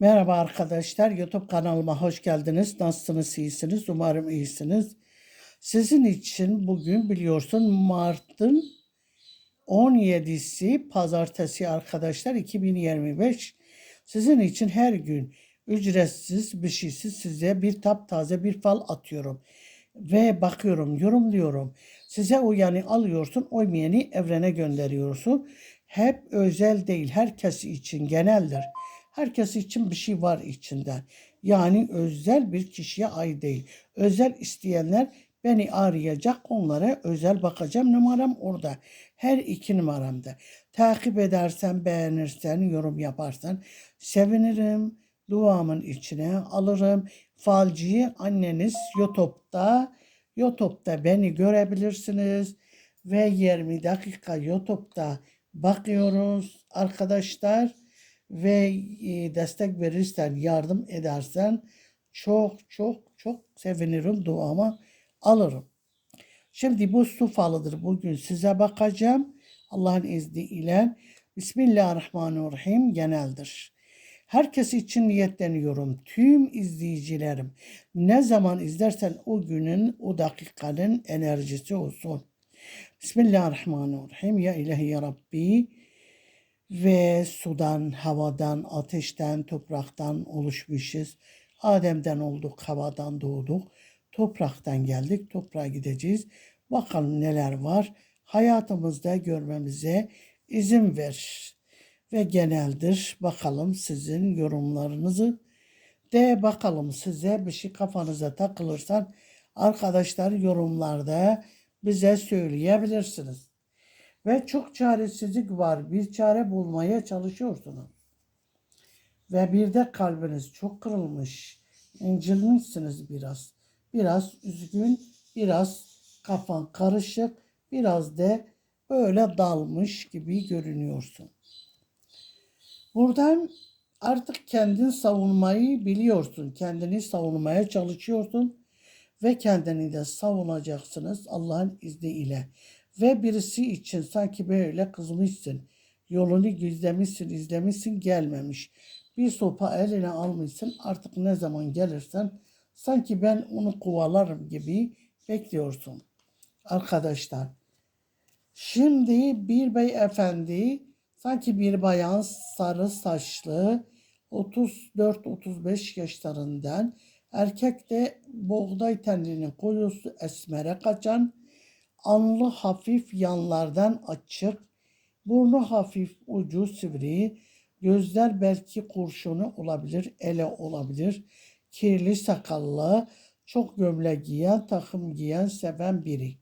Merhaba arkadaşlar, YouTube kanalıma hoş geldiniz. Nasılsınız, iyisiniz? Umarım iyisiniz. Sizin için bugün biliyorsun Mart'ın 17'si pazartesi arkadaşlar 2025. Sizin için her gün ücretsiz bir şeysiz size bir taptaze bir fal atıyorum. Ve bakıyorum, yorumluyorum. Size uyanı alıyorsun, uymayanı evrene gönderiyorsun. Hep özel değil, herkes için geneldir. Herkes için bir şey var içinde. Yani özel bir kişiye ait değil. Özel isteyenler beni arayacak, onlara özel bakacağım. Numaram orada. Her iki numaramda. Takip edersen, beğenirsen, yorum yaparsan sevinirim. Duamın içine alırım. Falcıyı anneniz YouTube'da, YouTube'da beni görebilirsiniz. Ve 20 dakika YouTube'da bakıyoruz arkadaşlar ve e, destek verirsen, yardım edersen çok çok çok sevinirim duama alırım. Şimdi bu su falıdır. Bugün size bakacağım. Allah'ın izniyle. Bismillahirrahmanirrahim geneldir. Herkes için niyetleniyorum. Tüm izleyicilerim ne zaman izlersen o günün, o dakikanın enerjisi olsun. Bismillahirrahmanirrahim. Ya ilahi ya Rabbi ve sudan, havadan, ateşten, topraktan oluşmuşuz. Adem'den olduk, havadan doğduk. Topraktan geldik, toprağa gideceğiz. Bakalım neler var. Hayatımızda görmemize izin ver. Ve geneldir. Bakalım sizin yorumlarınızı de bakalım size bir şey kafanıza takılırsan arkadaşlar yorumlarda bize söyleyebilirsiniz. Ve çok çaresizlik var. Bir çare bulmaya çalışıyorsunuz. Ve bir de kalbiniz çok kırılmış. İncilmişsiniz biraz. Biraz üzgün, biraz kafan karışık, biraz da böyle dalmış gibi görünüyorsun. Buradan artık kendin savunmayı biliyorsun. Kendini savunmaya çalışıyorsun ve kendini de savunacaksınız Allah'ın izniyle. Ve birisi için sanki böyle kızmışsın. Yolunu gizlemişsin, izlemişsin, gelmemiş. Bir sopa eline almışsın. Artık ne zaman gelirsen sanki ben onu kovalarım gibi bekliyorsun. Arkadaşlar, şimdi bir beyefendi sanki bir bayan sarı saçlı 34-35 yaşlarından erkek de buğday tenlinin koyusu esmere kaçan Anlı hafif yanlardan açık, burnu hafif ucu sivri, gözler belki kurşunu olabilir, ele olabilir. Kirli sakallı, çok gömlek giyen, takım giyen, seven biri.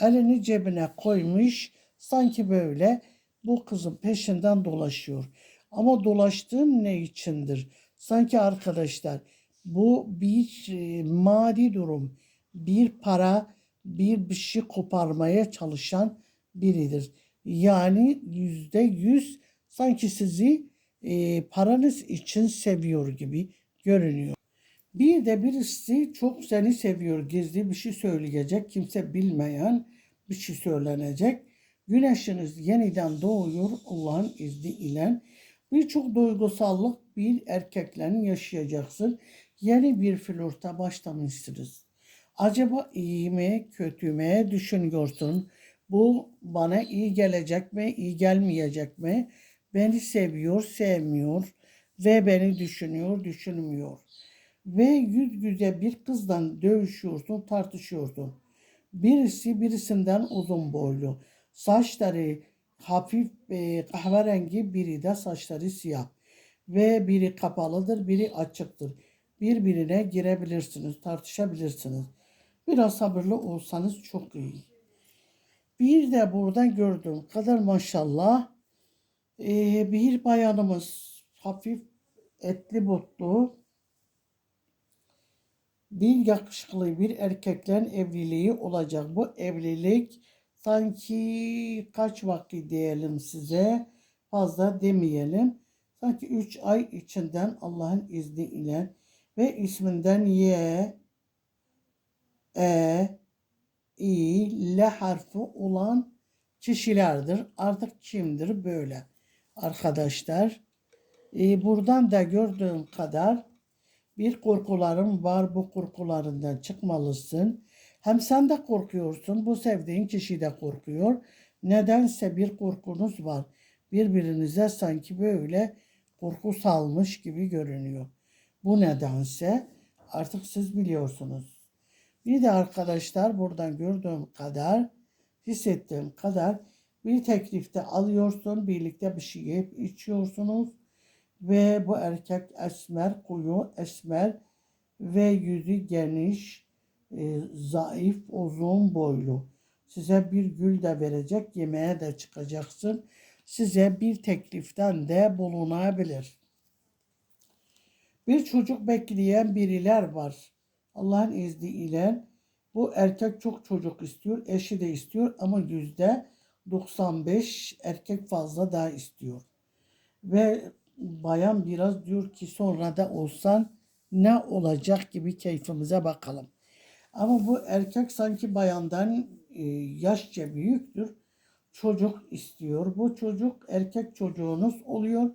Elini cebine koymuş, sanki böyle bu kızın peşinden dolaşıyor. Ama dolaştığın ne içindir? Sanki arkadaşlar bu bir e, mali durum, bir para, bir bir şey koparmaya çalışan biridir. Yani yüzde yüz sanki sizi e, paranız için seviyor gibi görünüyor. Bir de birisi çok seni seviyor. Gizli bir şey söyleyecek. Kimse bilmeyen bir şey söylenecek. Güneşiniz yeniden doğuyor Allah'ın izniyle. Birçok duygusallık bir erkeklerin yaşayacaksın. Yeni bir flörte başlamışsınız. Acaba iyi mi, kötü mü düşünüyorsun? Bu bana iyi gelecek mi, iyi gelmeyecek mi? Beni seviyor, sevmiyor ve beni düşünüyor, düşünmüyor. Ve yüz yüze bir kızdan dövüşüyorsun, tartışıyorsun. Birisi birisinden uzun boylu. Saçları hafif e, kahverengi, biri de saçları siyah. Ve biri kapalıdır, biri açıktır. Birbirine girebilirsiniz, tartışabilirsiniz. Biraz sabırlı olsanız çok iyi. Bir de buradan gördüğüm kadar maşallah e, bir bayanımız hafif etli botlu bir yakışıklı bir erkeklerin evliliği olacak. Bu evlilik sanki kaç vakit diyelim size fazla demeyelim. Sanki 3 ay içinden Allah'ın izniyle ve isminden ye e, i, l harfi olan kişilerdir. Artık kimdir böyle? Arkadaşlar E, buradan da gördüğüm kadar bir korkularım var. Bu korkularından çıkmalısın. Hem sen de korkuyorsun. Bu sevdiğin kişi de korkuyor. Nedense bir korkunuz var. Birbirinize sanki böyle korku salmış gibi görünüyor. Bu nedense artık siz biliyorsunuz. Bir de arkadaşlar buradan gördüğüm kadar, hissettiğim kadar bir teklifte alıyorsun, birlikte bir şey yiyip içiyorsunuz ve bu erkek esmer, koyu esmer ve yüzü geniş, e, zayıf, uzun boylu. Size bir gül de verecek, yemeğe de çıkacaksın. Size bir tekliften de bulunabilir. Bir çocuk bekleyen biriler var. Allah'ın izniyle bu erkek çok çocuk istiyor, eşi de istiyor ama yüzde 95 erkek fazla daha istiyor. Ve bayan biraz diyor ki sonra da olsan ne olacak gibi keyfimize bakalım. Ama bu erkek sanki bayandan e, yaşça büyüktür. Çocuk istiyor. Bu çocuk erkek çocuğunuz oluyor.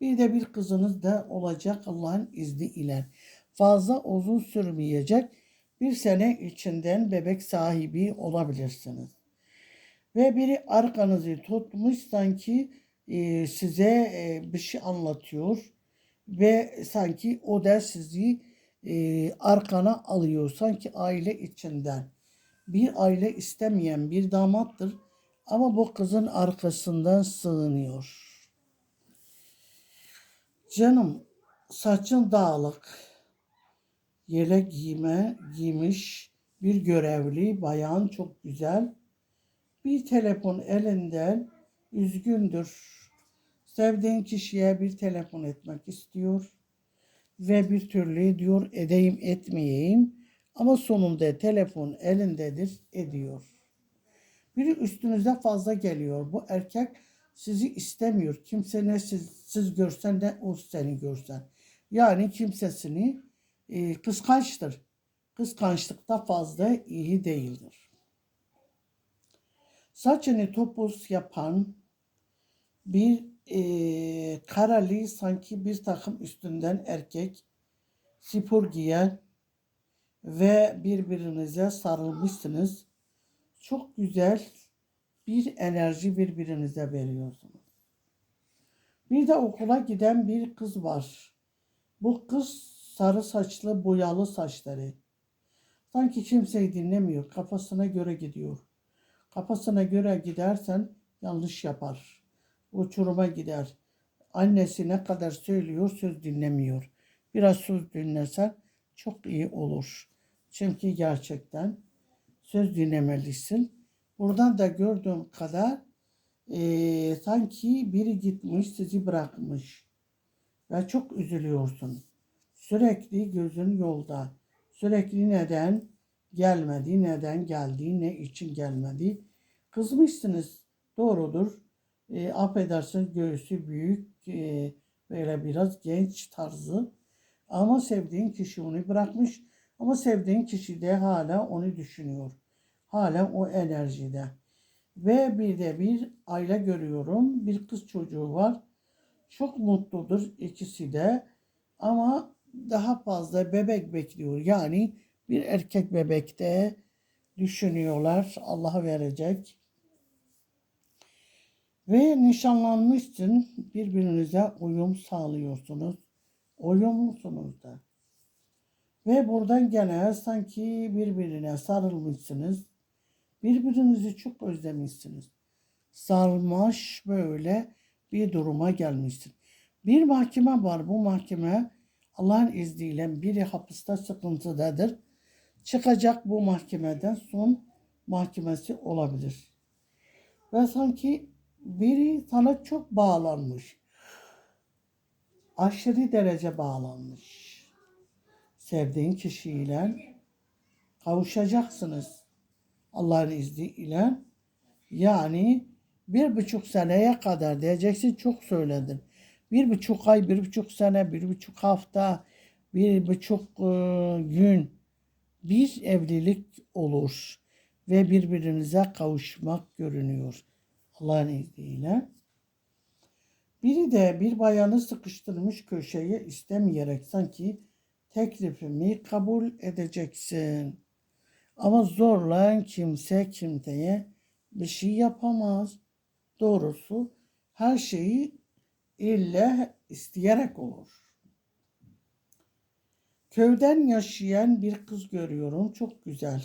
Bir de bir kızınız da olacak Allah'ın izniyle. Fazla uzun sürmeyecek. Bir sene içinden bebek sahibi olabilirsiniz. Ve biri arkanızı tutmuş sanki e, size e, bir şey anlatıyor ve sanki o da sizi e, arkana alıyor sanki aile içinden. Bir aile istemeyen bir damattır ama bu kızın arkasından sığınıyor. Canım saçın dağılık. Yelek giyme giymiş bir görevli bayan çok güzel. Bir telefon elinden üzgündür. Sevdiğin kişiye bir telefon etmek istiyor ve bir türlü diyor edeyim etmeyeyim ama sonunda telefon elindedir ediyor. Biri üstünüze fazla geliyor. Bu erkek sizi istemiyor. Kimse ne siz, siz görsen ne o seni görsen. Yani kimsesini e, kıskançtır. Kıskançlıkta fazla iyi değildir. Saçını topuz yapan bir e, karali sanki bir takım üstünden erkek spor giyen ve birbirinize sarılmışsınız. Çok güzel bir enerji birbirinize veriyorsunuz. Bir de okula giden bir kız var. Bu kız sarı saçlı, boyalı saçları. Sanki kimseyi dinlemiyor. Kafasına göre gidiyor. Kafasına göre gidersen yanlış yapar. Uçuruma gider. Annesi ne kadar söylüyor söz dinlemiyor. Biraz söz dinlesen çok iyi olur. Çünkü gerçekten söz dinlemelisin. Buradan da gördüğüm kadar e, sanki biri gitmiş sizi bırakmış. Ve çok üzülüyorsun. Sürekli gözün yolda. Sürekli neden gelmedi, neden geldi, ne için gelmedi. Kızmışsınız. Doğrudur. E, affedersin göğsü büyük, e, böyle biraz genç tarzı. Ama sevdiğin kişi onu bırakmış. Ama sevdiğin kişi de hala onu düşünüyor. Hala o enerjide. Ve bir de bir aile görüyorum. Bir kız çocuğu var. Çok mutludur ikisi de. Ama daha fazla bebek bekliyor. Yani bir erkek bebekte düşünüyorlar. Allah'a verecek. Ve nişanlanmışsın. Birbirinize uyum sağlıyorsunuz. Uyumlusunuz da. Ve buradan gene sanki birbirine sarılmışsınız. Birbirinizi çok özlemişsiniz. Sarmaş böyle bir duruma gelmişsin. Bir mahkeme var. Bu mahkeme Allah'ın izniyle biri hapiste sıkıntıdadır. Çıkacak bu mahkemeden son mahkemesi olabilir. Ve sanki biri sana çok bağlanmış. Aşırı derece bağlanmış. Sevdiğin kişiyle kavuşacaksınız. Allah'ın izniyle. Yani bir buçuk seneye kadar diyeceksin çok söyledin. Bir buçuk ay, bir buçuk sene, bir buçuk hafta, bir buçuk e, gün bir evlilik olur ve birbirinize kavuşmak görünüyor. Allah'ın izniyle. Biri de bir bayanı sıkıştırmış köşeye istemeyerek sanki teklifimi kabul edeceksin. Ama zorla kimse kimseye bir şey yapamaz. Doğrusu her şeyi ille isteyerek olur. Köyden yaşayan bir kız görüyorum. Çok güzel.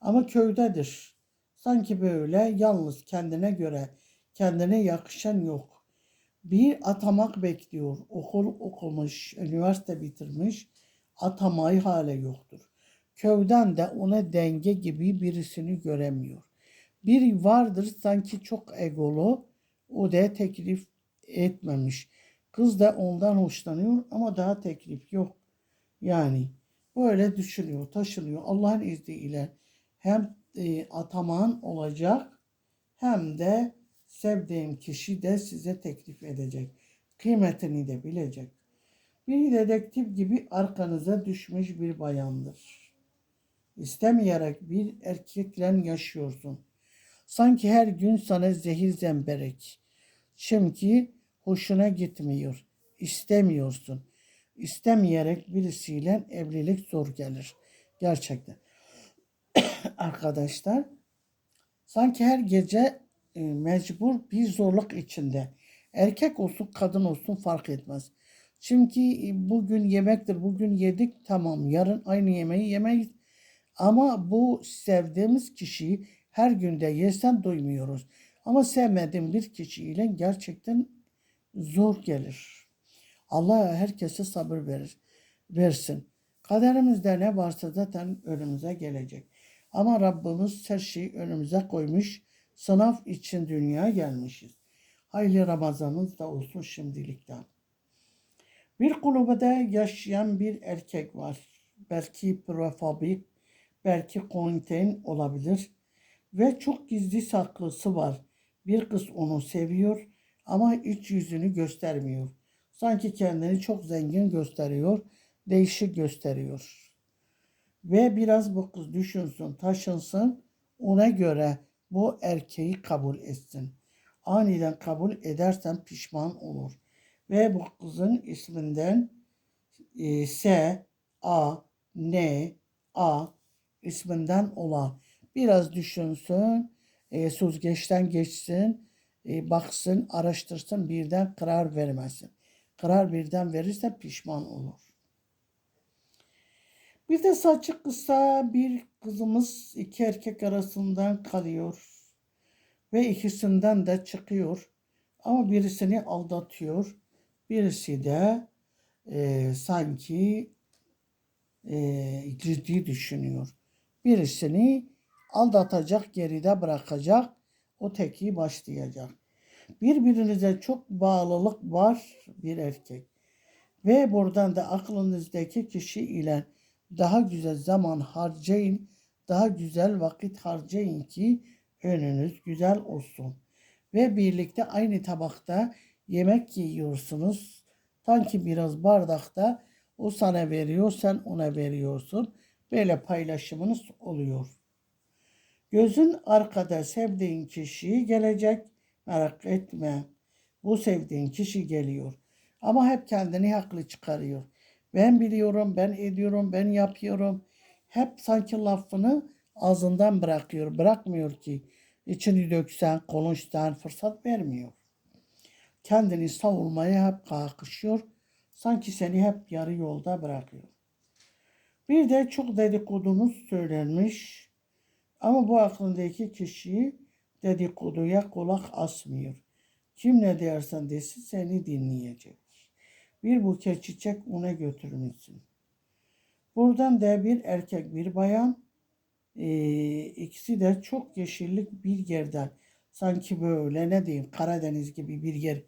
Ama köydedir. Sanki böyle yalnız kendine göre, kendine yakışan yok. Bir atamak bekliyor. Okul okumuş, üniversite bitirmiş. Atamayı hale yoktur. Köyden de ona denge gibi birisini göremiyor. Biri vardır sanki çok egolu. O da teklif etmemiş. Kız da ondan hoşlanıyor ama daha teklif yok. Yani böyle düşünüyor, taşınıyor. Allah'ın izniyle hem e, ataman olacak hem de sevdiğim kişi de size teklif edecek. Kıymetini de bilecek. Bir dedektif gibi arkanıza düşmüş bir bayandır. İstemeyerek bir erkekle yaşıyorsun. Sanki her gün sana zehir zemberek. Çünkü hoşuna gitmiyor. İstemiyorsun. İstemeyerek birisiyle evlilik zor gelir. Gerçekten. Arkadaşlar sanki her gece e, mecbur bir zorluk içinde. Erkek olsun kadın olsun fark etmez. Çünkü e, bugün yemektir, bugün yedik tamam yarın aynı yemeği yemeyiz. Ama bu sevdiğimiz kişiyi her günde yesen duymuyoruz. Ama sevmediğim bir kişiyle gerçekten zor gelir. Allah herkese sabır verir, versin. Kaderimizde ne varsa zaten önümüze gelecek. Ama Rabbimiz her şeyi önümüze koymuş. Sınav için dünyaya gelmişiz. Hayırlı Ramazanınız da olsun şimdilikten. Bir kulübede yaşayan bir erkek var. Belki prefabrik, belki konten olabilir. Ve çok gizli saklısı var. Bir kız onu seviyor ama iç yüzünü göstermiyor. Sanki kendini çok zengin gösteriyor, değişik gösteriyor. Ve biraz bu kız düşünsün, taşınsın, ona göre bu erkeği kabul etsin. Aniden kabul edersen pişman olur. Ve bu kızın isminden e, S, A, N, A isminden ola. Biraz düşünsün, e, süzgeçten geçsin, e, baksın, araştırsın, birden karar vermesin. Karar birden verirse pişman olur. Bir de saçı kısa bir kızımız iki erkek arasından kalıyor. Ve ikisinden de çıkıyor. Ama birisini aldatıyor. Birisi de e, sanki e, ciddi düşünüyor. Birisini aldatacak, geride bırakacak. O teki başlayacak. Birbirinize çok bağlılık var bir erkek. Ve buradan da aklınızdaki kişi ile daha güzel zaman harcayın, daha güzel vakit harcayın ki önünüz güzel olsun. Ve birlikte aynı tabakta yemek yiyorsunuz. Sanki biraz bardakta o sana veriyor, sen ona veriyorsun. Böyle paylaşımınız oluyor. Gözün arkada sevdiğin kişi gelecek. Merak etme. Bu sevdiğin kişi geliyor. Ama hep kendini haklı çıkarıyor. Ben biliyorum, ben ediyorum, ben yapıyorum. Hep sanki lafını ağzından bırakıyor. Bırakmıyor ki içini döksen, konuşsan fırsat vermiyor. Kendini savunmaya hep kalkışıyor. Sanki seni hep yarı yolda bırakıyor. Bir de çok dedikodumuz söylenmiş. Ama bu aklındaki kişi dedikoduya kulak asmıyor. Kim ne dersen desin seni dinleyecek. Bir buket çiçek ona götürmüşsün. Buradan da bir erkek bir bayan ee, ikisi de çok yeşillik bir yerden sanki böyle ne diyeyim Karadeniz gibi bir yer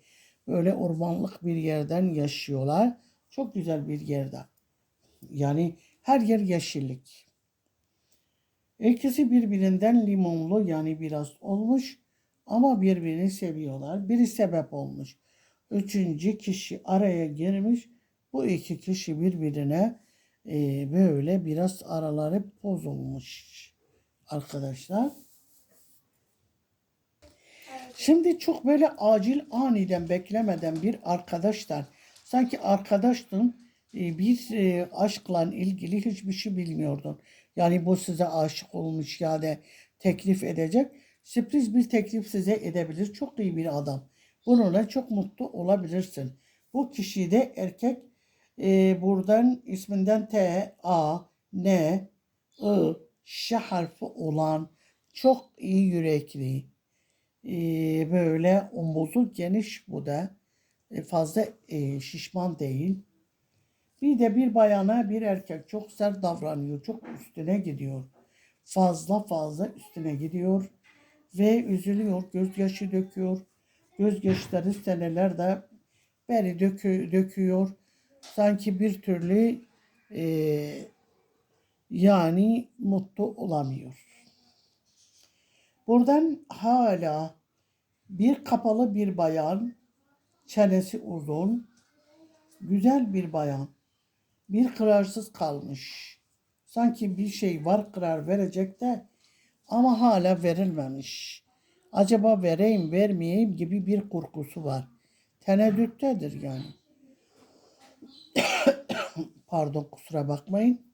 böyle ormanlık bir yerden yaşıyorlar. Çok güzel bir yerde. Yani her yer yeşillik. İkisi birbirinden limonlu yani biraz olmuş ama birbirini seviyorlar. Biri sebep olmuş. Üçüncü kişi araya girmiş. Bu iki kişi birbirine e, böyle biraz araları bozulmuş arkadaşlar. Şimdi çok böyle acil aniden beklemeden bir arkadaşlar sanki arkadaştın e, bir e, aşkla ilgili hiçbir şey bilmiyordun. Yani bu size aşık olmuş ya da teklif edecek. Sürpriz bir teklif size edebilir. Çok iyi bir adam. Bununla çok mutlu olabilirsin. Bu kişi de erkek e, buradan isminden T, A, N, I, Ş harfi olan çok iyi yürekli e, böyle omuzu geniş bu da E, fazla e, şişman değil. Bir de bir bayana bir erkek çok sert davranıyor. Çok üstüne gidiyor. Fazla fazla üstüne gidiyor. Ve üzülüyor. Gözyaşı döküyor. Gözyaşları senelerde beri dökü, döküyor. Sanki bir türlü e, yani mutlu olamıyor. Buradan hala bir kapalı bir bayan, çenesi uzun, güzel bir bayan, bir kararsız kalmış. Sanki bir şey var karar verecek de ama hala verilmemiş. Acaba vereyim vermeyeyim gibi bir korkusu var. Teneddüttedir yani. Pardon kusura bakmayın.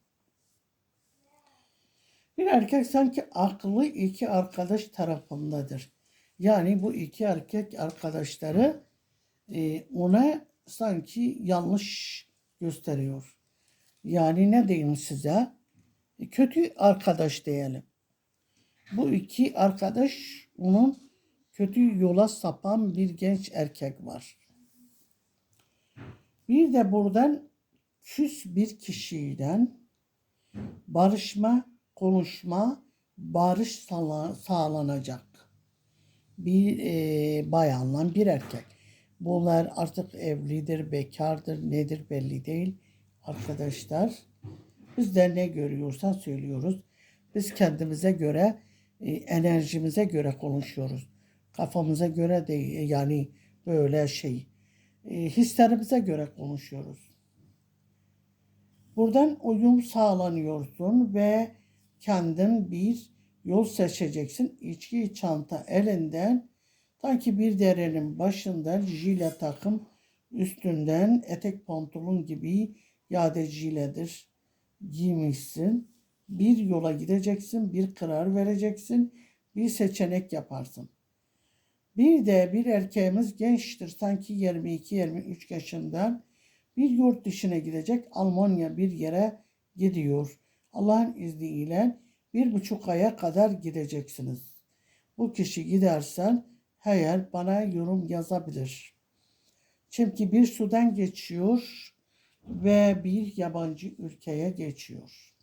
Bir erkek sanki aklı iki arkadaş tarafındadır. Yani bu iki erkek arkadaşları e, ona sanki yanlış gösteriyor. Yani ne diyeyim size? E, Kötü arkadaş diyelim. Bu iki arkadaş onun kötü yola sapan bir genç erkek var. Bir de buradan küs bir kişiden barışma, konuşma, barış sağla- sağlanacak. Bir e, bayanla bir erkek. Bunlar artık evlidir, bekardır, nedir belli değil. Arkadaşlar biz de ne görüyorsan söylüyoruz. Biz kendimize göre, e, enerjimize göre konuşuyoruz. Kafamıza göre değil, yani böyle şey, e, hislerimize göre konuşuyoruz. Buradan uyum sağlanıyorsun ve kendin bir yol seçeceksin. İçki çanta elinden sanki bir derenin başından jile takım üstünden etek pantolon gibi yade jiledir giymişsin. Bir yola gideceksin, bir karar vereceksin, bir seçenek yaparsın. Bir de bir erkeğimiz gençtir sanki 22-23 yaşından bir yurt dışına gidecek Almanya bir yere gidiyor. Allah'ın izniyle bir buçuk aya kadar gideceksiniz. Bu kişi gidersen eğer bana yorum yazabilir. Çünkü bir sudan geçiyor ve bir yabancı ülkeye geçiyor.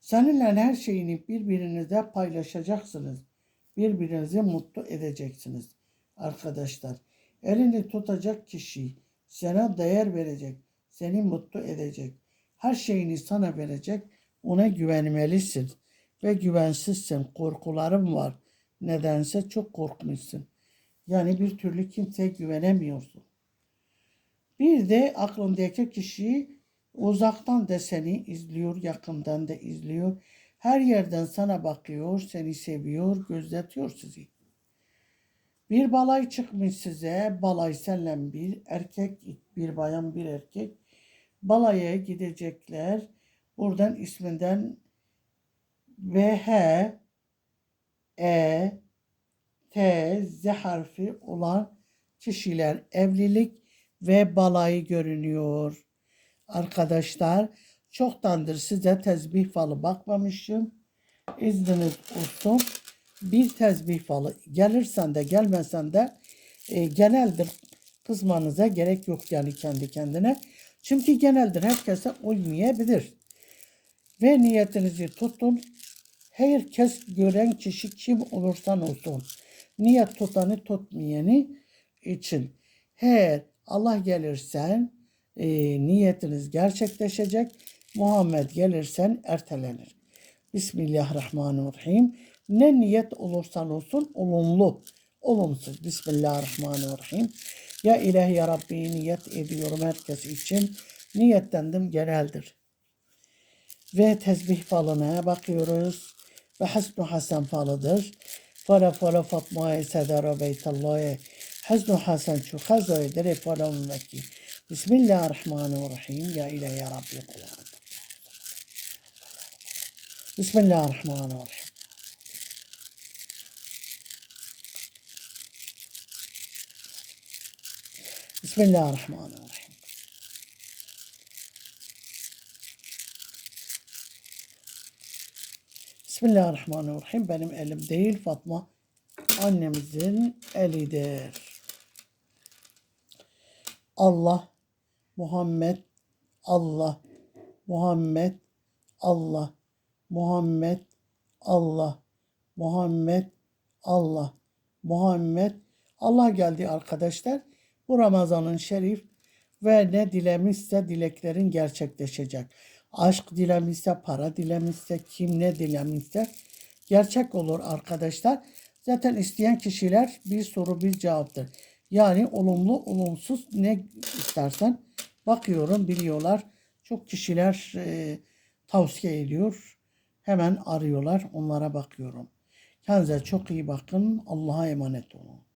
Seninle her şeyini birbirinizle paylaşacaksınız. Birbirinizi mutlu edeceksiniz. Arkadaşlar elini tutacak kişi sana değer verecek, seni mutlu edecek, her şeyini sana verecek, ona güvenmelisin. Ve güvensizsin, korkularım var. Nedense çok korkmuşsun. Yani bir türlü kimseye güvenemiyorsun. Bir de aklındaki kişi uzaktan da seni izliyor, yakından da izliyor. Her yerden sana bakıyor, seni seviyor, gözletiyor sizi. Bir balay çıkmış size, balay senle bir erkek, bir bayan, bir erkek. Balaya gidecekler. Buradan isminden V, H, E, T, Z harfi olan kişiler evlilik ve balayı görünüyor. Arkadaşlar çoktandır size tezbih falı bakmamışım. İzniniz olsun. Bir tezbih falı gelirsen de gelmesen de e, geneldir. Kızmanıza gerek yok yani kendi kendine. Çünkü geneldir herkese uymayabilir. Ve niyetinizi tutun. Herkes gören kişi kim olursan olsun. Niyet tutanı tutmayanı için. Her Allah gelirsen e, niyetiniz gerçekleşecek. Muhammed gelirsen ertelenir. Bismillahirrahmanirrahim. Ne niyet olursan olsun olumlu, olumsuz. Bismillahirrahmanirrahim. Ya ilahi ya Rabbi niyet ediyorum herkes için. Niyetlendim geneldir. Ve tezbih falına bakıyoruz. Ve hasbü hasen falıdır. Fala fala Fatma'yı sedara beytallahi حزن حسن شو خزو دري فلا مكي بسم الله الرحمن الرحيم يا إلهي يا ربي القرآن بسم الله الرحمن الرحيم بسم الله الرحمن الرحيم Bismillahirrahmanirrahim. Benim elim değil Fatma annemizin elidir. Allah, Muhammed, Allah, Muhammed, Allah, Muhammed, Allah, Muhammed, Allah, Muhammed, Allah geldi arkadaşlar. Bu Ramazan'ın şerif ve ne dilemişse dileklerin gerçekleşecek. Aşk dilemişse, para dilemişse, kim ne dilemişse gerçek olur arkadaşlar. Zaten isteyen kişiler bir soru bir cevaptır. Yani olumlu, olumsuz ne istersen bakıyorum biliyorlar. Çok kişiler e, tavsiye ediyor. Hemen arıyorlar. Onlara bakıyorum. Kendinize çok iyi bakın. Allah'a emanet olun.